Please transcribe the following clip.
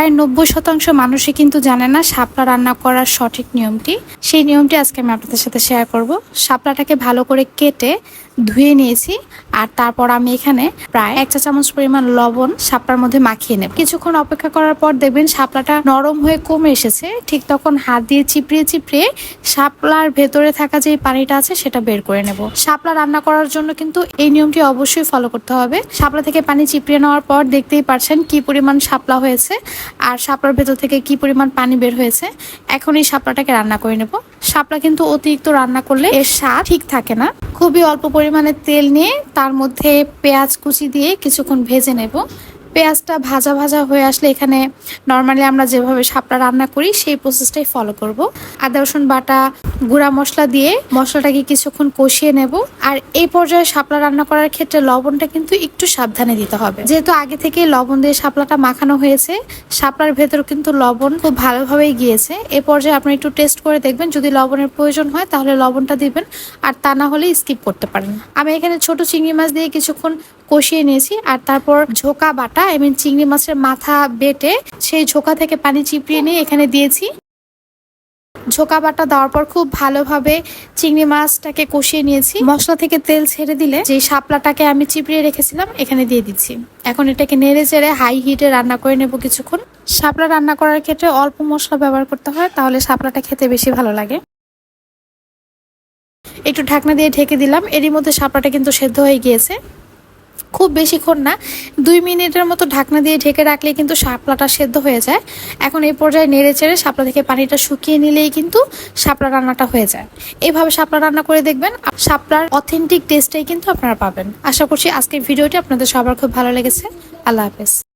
প্রায় নব্বই শতাংশ মানুষই কিন্তু জানে না শাপলা রান্না করার সঠিক নিয়মটি। সেই নিয়মটি আজকে আমি আপনাদের সাথে শেয়ার করব। শাপলাটাকে ভালো করে কেটে ধুয়ে নিয়েছি আর তারপর আমি এখানে প্রায় এক চা চামচ পরিমাণ লবণ শাপলার মধ্যে মাখিয়ে নেব। কিছুক্ষণ অপেক্ষা করার পর দেখবেন শাপলাটা নরম হয়ে কমে এসেছে। ঠিক তখন হাত দিয়ে চিপড়িয়ে চিপড়িয়ে শাপলার ভেতরে থাকা যে পানিটা আছে সেটা বের করে নেব। শাপলা রান্না করার জন্য কিন্তু এই নিয়মটি অবশ্যই ফলো করতে হবে। শাপলা থেকে পানি চিপড়িয়ে নেওয়ার পর দেখতেই পারছেন কি পরিমাণ শাপলা হয়েছে। আর শাপলার ভেতর থেকে কি পরিমাণ পানি বের হয়েছে, এখন এই শাপলাটাকে রান্না করে নেব। শাপলা কিন্তু অতিরিক্ত রান্না করলে এর স্বাদ ঠিক থাকে না। খুবই অল্প পরিমাণে তেল নিয়ে তার মধ্যে পেঁয়াজ কুচি দিয়ে কিছুক্ষণ ভেজে নেব। পেঁয়াজটা ভাজা ভাজা হয়ে আসলে এখানে নর্মালি আমরা যেভাবে শাপলা রান্না করি, সেই প্রসেসটাই ফলো করব। আদা, রসুন বাটা, গুঁড়া মশলা দিয়ে মশলাটাকে কিছুক্ষণ কষিয়ে নেব। আর এই পর্যায়ে শাপলা রান্না করার ক্ষেত্রে লবণটা কিন্তু একটু সাবধানে দিতে হবে। যেহেতু আগে থেকে লবণ দিয়ে শাপলাটা মাখানো হয়েছে শাপলার ভেতর কিন্তু লবণ খুব ভালোভাবেই গিয়েছে। এ পর্যায়ে আপনি একটু টেস্ট করে দেখবেন, যদি লবণের প্রয়োজন হয় তাহলে লবণটা দিবেন, আর তা না হলে স্কিপ করতে পারেন। আমি এখানে ছোট চিংড়ি মাছ দিয়ে কিছুক্ষণ কষিয়ে নিয়েছি আর তারপর ঝোকা বাটা এবং চিংড়ি মাছের মাথা বেটে সেই ঝোকা থেকে পানি চিপড়িয়ে নিয়ে এখানে দিয়েছি। ঝোকা বাটা দেওয়ার পর খুব ভালোভাবে চিংড়ি মাছটাকে কষিয়ে নিয়েছি। মশলা থেকে তেল ছেড়ে দিলে যে শাপলাটাকে আমি চিপড়িয়ে রেখেছিলাম, এখানে দিয়ে দিচ্ছি। এখন এটাকে নেড়ে চেড়ে হাই হিটে রান্না করে নেব কিছুক্ষণ। শাপলা রান্না করার ক্ষেত্রে অল্প মশলা ব্যবহার করতে হয়, তাহলে শাপলাটা খেতে বেশি ভালো লাগে। একটু ঢাকনা দিয়ে ঢেকে দিলাম, এরই মধ্যে শাপলাটা কিন্তু সেদ্ধ হয়ে গিয়েছে। খুব বেশিক্ষণ না, দুই মিনিটের মতো ঢাকনা দিয়ে ঢেকে রাখলে কিন্তু শাপলাটা সেদ্ধ হয়ে যায়। এখন এই পর্যায়ে নেড়ে চেড়ে শাপলা থেকে পানিটা শুকিয়ে নিলেই কিন্তু শাপলা রান্নাটা হয়ে যায়। এইভাবে শাপলা রান্না করে দেখবেন শাপলার অথেন্টিক টেস্টটাই কিন্তু আপনারা পাবেন। আশা করছি আজকের ভিডিওটি আপনাদের সবার খুব ভালো লেগেছে। আল্লাহ হাফেজ।